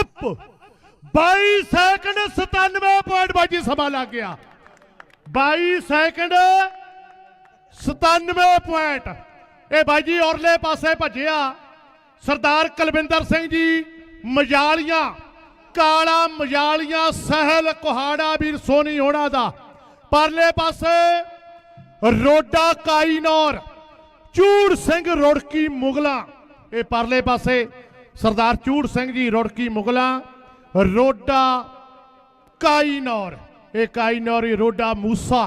Up. 22 second 97 point ਬਾਜੀ ਸਮਾਂ ਲੱਗ ਗਿਆ। 22 ਸੈਕਿੰਡ 97 ਪੁਆਇੰਟ ਇਹ ਬਾਜੀ ਔਰਲੇ ਪਾਸੇ ਭੱਜਿਆ। ਸਰਦਾਰ ਕੁਲਵਿੰਦਰ ਸਿੰਘ ਜੀ, ਮਜਾਲੀਆਂ, ਕਾਲਾ ਮਜਾਲੀਆਂ, ਸਹਿਲ ਕੁਹਾੜਾ ਵੀਰ ਸੋਨੀ ਹੋਣਾ ਦਾ। ਪਰਲੇ ਪਾਸੇ ਰੋਡਾ ਕਾਈਨੌਰ, ਚੂੜ ਸਿੰਘ ਰੋੜਕੀ ਮੁਗਲਾ। ਇਹ ਪਰਲੇ ਪਾਸੇ ਸਰਦਾਰ ਚੂੜ ਸਿੰਘ ਜੀ ਰੁੜਕੀ ਮੁਗਲਾ ਰੋਡਾ ਕਾਈਨੌਰ। ਇਹ ਕਾਈਨੌਰ ਰੋਡਾ ਮੂਸਾ।